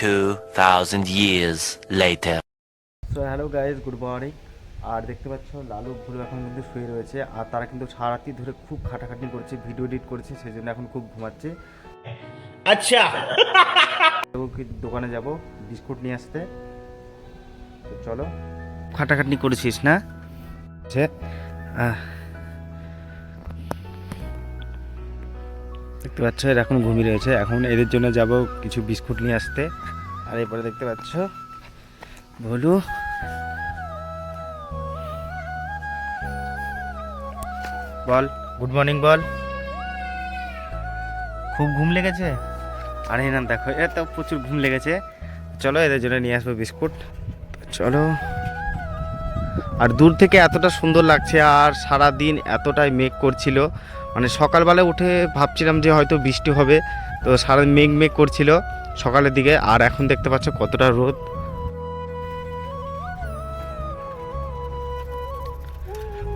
2000 years later. So hello guys good morning আর দেখতে পাচ্ছ লালু ভুলু এখন কিন্তু শুয়ে রয়েছে আর তারা কিন্তু সারা ধরে খুব খাটাখাটি করছে ভিডিও এডিট করছে সেই জন্য এখন খুব ঘুমাচ্ছে। আচ্ছা। দোকানে যাব বিস্কুট নিয়ে আসতে। চলো খাটাখাটনি করেছিস না? আহ দেখতে পাচ্ছ এরা এখন ঘুমিয়ে রয়েছে। এখন এদের জন্য যাব কিছু বিস্কুট নিয়ে আসতে। আর এরপরে দেখতে পাচ্ছ ভুলু বল। গুড মর্নিং বল। খুব ঘুম লেগেছে? আরে না দেখো এ তো প্রচুর ঘুম লেগেছে। চলো এদের জন্য নিয়ে আসব বিস্কুট। চলো। আর দূর থেকে এতটা সুন্দর লাগছে আর সারা দিন এতটাই মেঘ করছিল। মানে সকালবেলা উঠে ভাবছিলাম যে হয়তো বৃষ্টি হবে, তো সারা মেঘ মেঘ করছিল সকালের দিকে, আর এখন দেখতে পাচ্ছ কতটা রোদ।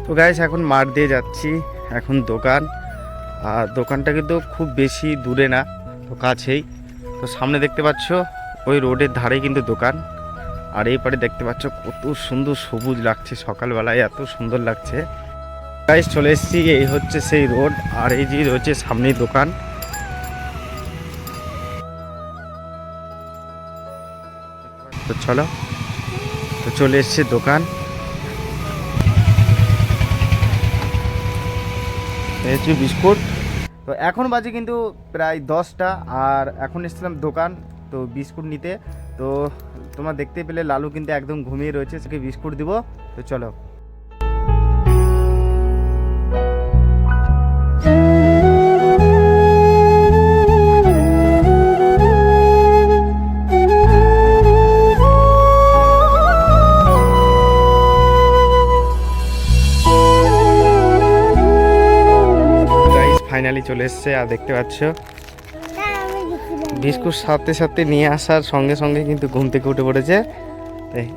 তো গাইস এখন মাঠ দিয়ে যাচ্ছি, এখন দোকান, আর দোকানটা কিন্তু খুব বেশি দূরে না, তো কাছেই। তো সামনে দেখতে পাচ্ছ, ওই রোডের ধারে কিন্তু দোকান, আর এই পারে দেখতে পাচ্ছ কত সুন্দর সবুজ লাগছে সকালবেলায়, এত সুন্দর লাগছে। গাইস চলে এসেছি, এই হচ্ছে সেই রোড আর এই যে রয়েছে সামনেই দোকান। তো চলো, তো চলে এসছে দোকান। এই বিস্কুট। তো এখন বাজে কিন্তু প্রায় দশটা, আর এখন এসেছিলাম দোকান, তো বিস্কুট নিতে। তো তোমার দেখতে পেলে, লালু কিন্তু একদম ঘুমিয়ে রয়েছে, সেকে বিস্কুট দিব। তো চলো। ফাইনালি চলে এসছে আর দেখতে পাচ্ছ? বিস্কুট সাথে সাথে নিয়ে আসার সঙ্গে সঙ্গে কিন্তু ঘুম থেকে উঠে পড়েছে।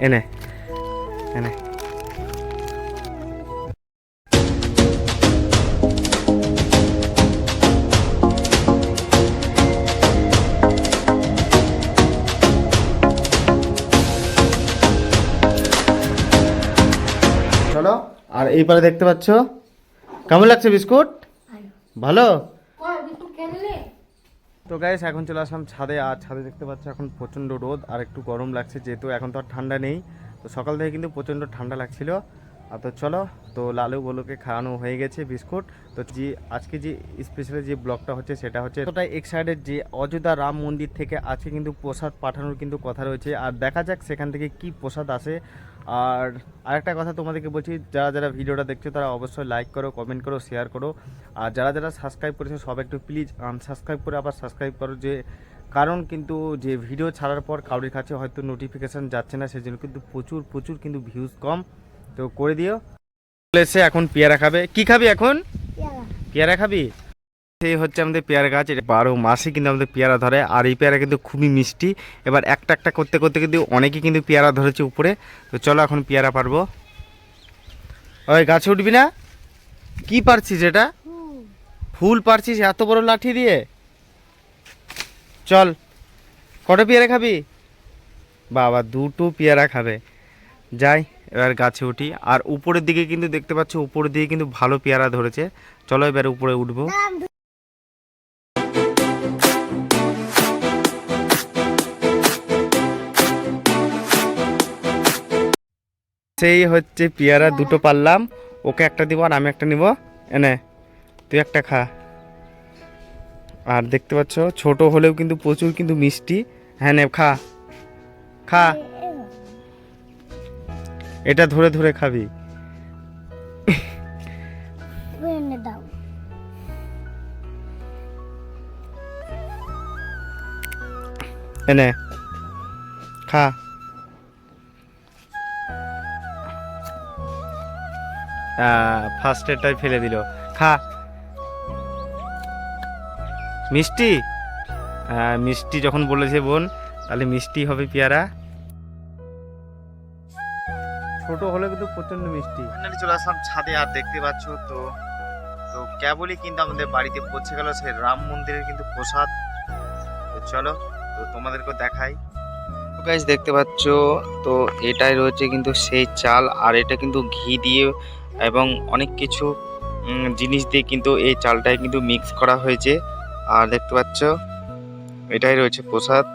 এনে এনে চলো আর এইবারে দেখতে পাচ্ছ? কেমন লাগছে বিস্কুট? ভালো? তো গাইস এখন চলে আসলাম ছাদে আর ছাদে দেখতে পাচ্ছ এখন প্রচণ্ড রোদ আর একটু গরম লাগছে যেহেতু এখন তো আর ঠান্ডা নেই। তো সকাল থেকে কিন্তু প্রচণ্ড ঠান্ডা লাগছিল। আর তো চলো তো লালু বলুকে খাওয়ানো হয়ে গেছে বিস্কুট। তো যে আজকে যে স্পেশালি যে ব্লগটা হচ্ছে সেটা হচ্ছে এতটাই এক্সাইটেড যে অযোধ্যা রাম মন্দির থেকে আজকে কিন্তু প্রসাদ পাঠানোর কিন্তু কথা রয়েছে। আর দেখা যাক সেখান থেকে কি প্রসাদ আসে। আর আরেকটা কথা তোমাদেরকে বলছি যারা যারা ভিডিওটা দেখছ তারা অবশ্যই লাইক করো কমেন্ট করো শেয়ার করো। আর যারা যারা সাবস্ক্রাইব করেছ সব একটু প্লিজ আনসাবস্ক্রাইব করে আবার সাবস্ক্রাইব করো। যে কারণ কিন্তু যে ভিডিও ছাড়ার পর কারোর কাছে হয়তো নোটিফিকেশান যাচ্ছে না সেজন্য কিন্তু প্রচুর প্রচুর কিন্তু ভিউজ কম। তো করে দিও। এসে এখন পেয়ারা খাবে। কি খাবি এখন? পেয়ারা খাবি? সেই হচ্ছে আমাদের পেয়ারা গাছ, এটা বারো মাসে কিন্তু আমাদের পেয়ারা ধরে। আর এই পেয়ারা কিন্তু খুবই মিষ্টি। এবার একটা একটা করতে করতে কিন্তু অনেকেই কিন্তু পেয়ারা ধরেছে উপরে। তো চলো এখন পেয়ারা পারব। ওই গাছে উঠবি না? কি পারছিস এটা? ফুল পারছিস এত বড় লাঠি দিয়ে? চল, কটা পেয়ারা খাবি? বাবা, দুটো পেয়ারা খাবে। যাই, এবার গাছে উঠি। আর উপরের দিকে কিন্তু দেখতে পাচ্ছ, উপরের দিকে কিন্তু ভালো পেয়ারা ধরেছে। চলো এবার উপরে উঠবো। সেই হচ্ছে পেয়ারা দুটো পারলাম। ওকে একটা দিব আর আমি একটা নিব। এনে তুই একটা খা। আর দেখতে পাচ্ছ ছোট হলেও কিন্তু প্রচুর কিন্তু মিষ্টি। হ্যাঁ নে খা। খা। এটা ধরে ধরে খাবি। এনে খা। ফার্স্ট এডটাই ফেলে দিল। খা। মিষ্টি? হ্যাঁ মিষ্টি যখন বলেছে বোন তাহলে মিষ্টি হবে পেয়ারা। ছোট হলে কিন্তু প্রচণ্ড মিষ্টি। ফাইনালি চলে আসলাম ছাদে আর দেখতে পাচ্ছ তো তো কেবলই কিন্তু আমাদের বাড়িতে পৌঁছে গেল সেই রাম মন্দিরের কিন্তু প্রসাদ। তো চলো তো তোমাদেরকে দেখাই। তো গাইজ দেখতে পাচ্ছ তো এটাই রয়েছে কিন্তু সেই চাল আর এটা কিন্তু ঘি দিয়ে এবং অনেক কিছু জিনিস দিয়ে কিন্তু এই চালটায় কিন্তু মিক্স করা হয়েছে। আর দেখতে পাচ্ছ, এটাই রয়েছে প্রসাদ।